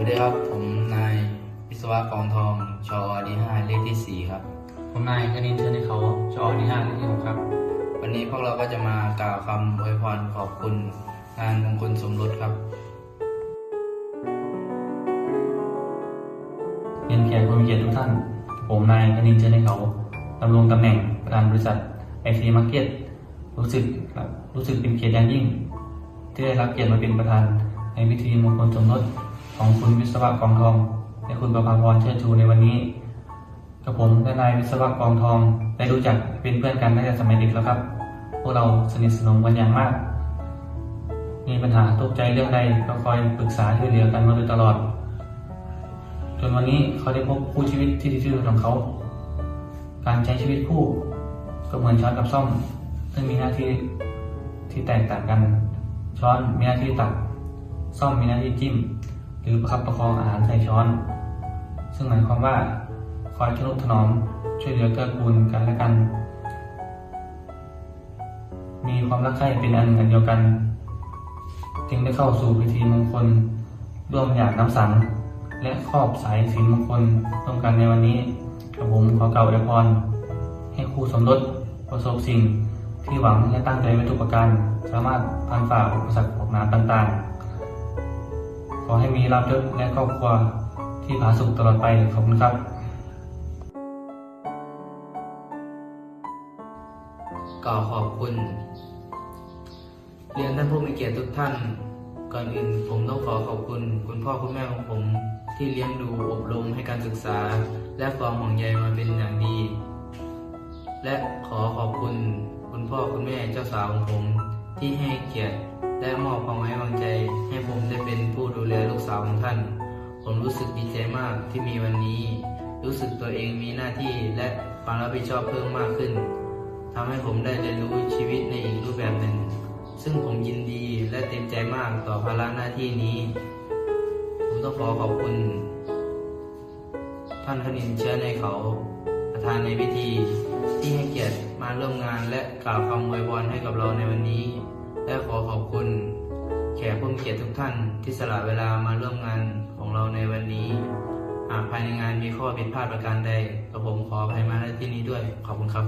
วัสดีครับ ผมนายวิศวะกองทองชอดีห้าเลขที่สี่ครับ ผมนายคณินเชิญให้เขาชอที่ห้าที่หกครับ วันนี้พวกเราก็จะมากล่าวคำอวยพรขอบคุณงานมงคลสมรสครับเรียนแขกผู้มีเกียรติทุกท่าน ผมนายคณินเชิญให้เขาดำรงตำแหน่งประธานบริษัทไอซีมาร์เก็ตรู้สึกครับรู้สึกเป็นเกียรติอย่างยิ่ง ที่ได้รับเกียรติมาเป็นประธานในพิธีมงคลสมรส ของคุณวิศวะกองทองและคุณประภาพรเชิดชูในวันนี้กับผมและนายวิศวะกองทองได้รู้จักเป็นเพื่อนกันตั้งแต่สมัยเด็กแล้วครับ พวกเราสนิทสนมกันอย่างมาก มีปัญหาตกใจเรื่องใดก็คอยปรึกษาช่วยเหลือกันมาโดยตลอด จนวันนี้เขาได้พบคู่ชีวิตที่ดีที่สุดของเขา การใช้ชีวิตคู่ก็เหมือนช้อนกับซ่อม ซึ่งมีหน้าที่ที่แตกต่างกัน ช้อนมีหน้าที่ตัก ซ่อมมีหน้าที่จิ้ม หรือประคับประคองอาหารใส่ช้อน ซึ่งหมายความว่าคอยทนุถนอมช่วยเหลือเกื้อกูลกันและกัน มีความรักใคร่เป็นอันหนึ่งอันเดียวกัน จึงได้เข้าสู่พิธีมงคล ร่วมหยาดน้ำสัง และครอบสายสินมงคลร่วมกันในวันนี้กับผมขอเก่าอวยพรให้คู่สมรสประสบสิ่งที่หวังและตั้งใจไว้ทุกประการ สามารถผ่านฝ่าอุปสรรคปัญหาต่างๆ ขอให้มีรับยศและครอบครัวที่ผาสุกตลอดไปขอบคุณครับกล่าวขอบคุณ เรียนท่านผู้มีเกียรติทุกท่าน ก่อนอื่นผมต้องขอขอบคุณ คุณพ่อคุณแม่ของผม ที่เลี้ยงดูอบรมให้การศึกษา และความห่วงใยมาเป็นอย่างดี และขอขอบคุณ คุณพ่อคุณแม่เจ้าสาวของผม ที่ให้เกียรติ และมอบความไว้วางใจ ให้ผมได้เป็นผู้ดูแลลูกสาวของท่าน ผมรู้สึกดีใจมากที่มีวันนี้ รู้สึกตัวเองมีหน้าที่และความรับผิดชอบเพิ่มมากขึ้นทำให้ผมได้เรียนรู้ชีวิตในอีกรูปแบบหนึ่ง ซึ่งผมยินดีและเต็มใจมากต่อภาระหน้าที่นี้ ผมต้องขอขอบคุณ ท่านคณินเชื้อในเขา ประธานในพิธีที่ให้เกียรติมาร่วมงานและกล่าวคำอวยพรให้กับเราในวันนี้ และขอขอบคุณ แขกผู้มีเกียรติทุกท่านที่สละเวลามาร่วมงานของเราในวันนี้ หากภายในงานมีข้อผิดพลาดประการใดกระผมขออภัยมาณที่นี้ด้วย ขอบคุณครับ